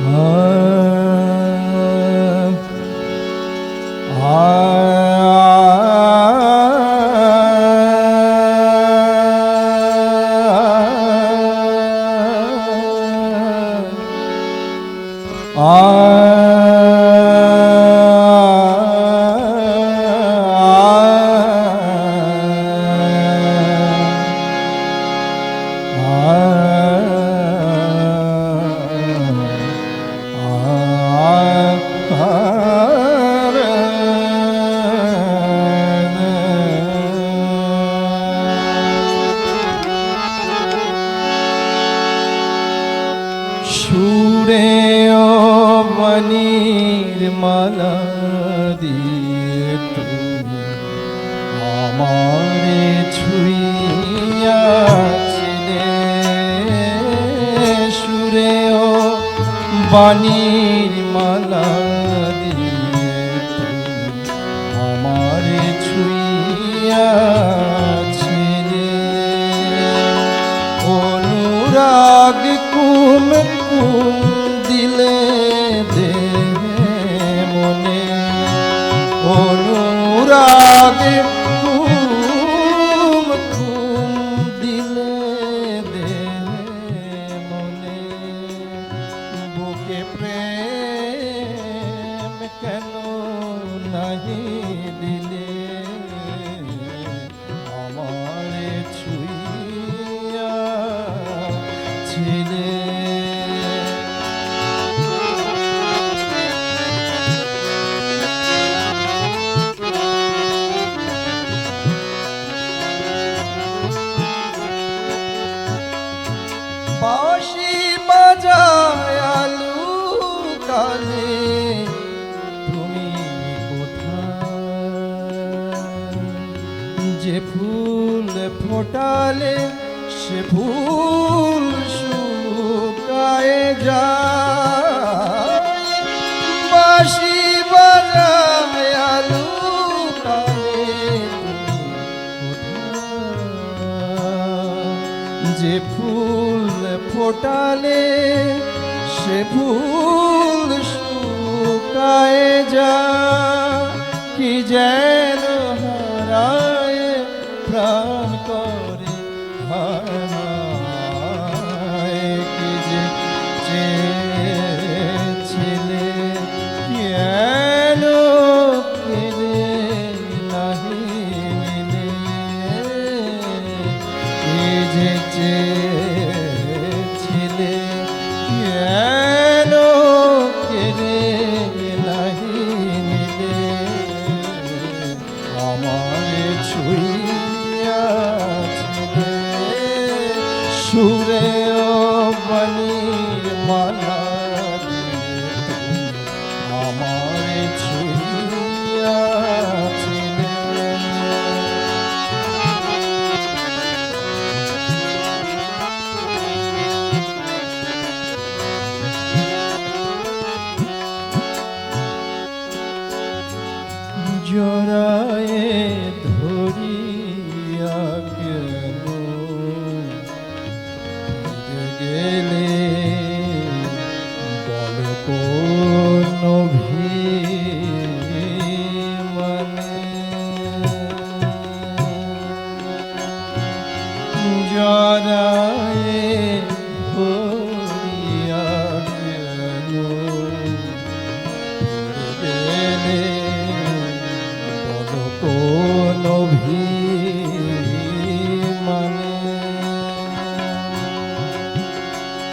সুরে মনির মালা দিয়ে তুমি আমারে ছুঁয়াছিলে সুরে ও বাণীর মালা দিয়ে আমারে ছুঁয়াছিলে অনুরাগ কুম কুম দিলে দে মনে অনুরাগ প্রেম কেন নাহি দিলে? ফুল শুকায় যায়। বাঁশি বাজায় আলু যে ফুল ফোটালে সে ফুল শুকায় যা কি যেন হারায় প্রাণ সুরে ও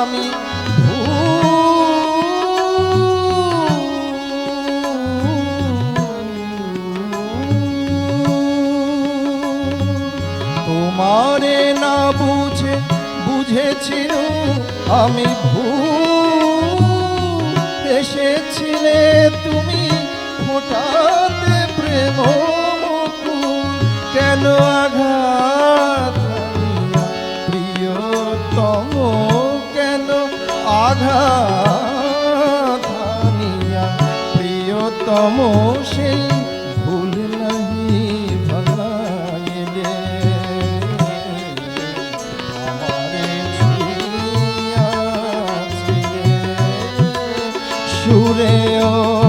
আমি তোমারে না বুঝে বুঝেছি আমি ভুল। এসেছিলে তুমি হঠাৎ প্রেম কেন আঘাত আঘাত আনিয়া প্রিয়তম সেই ভুল নাহি ভলাইলে আমারে ছুঁয়া সুরে ও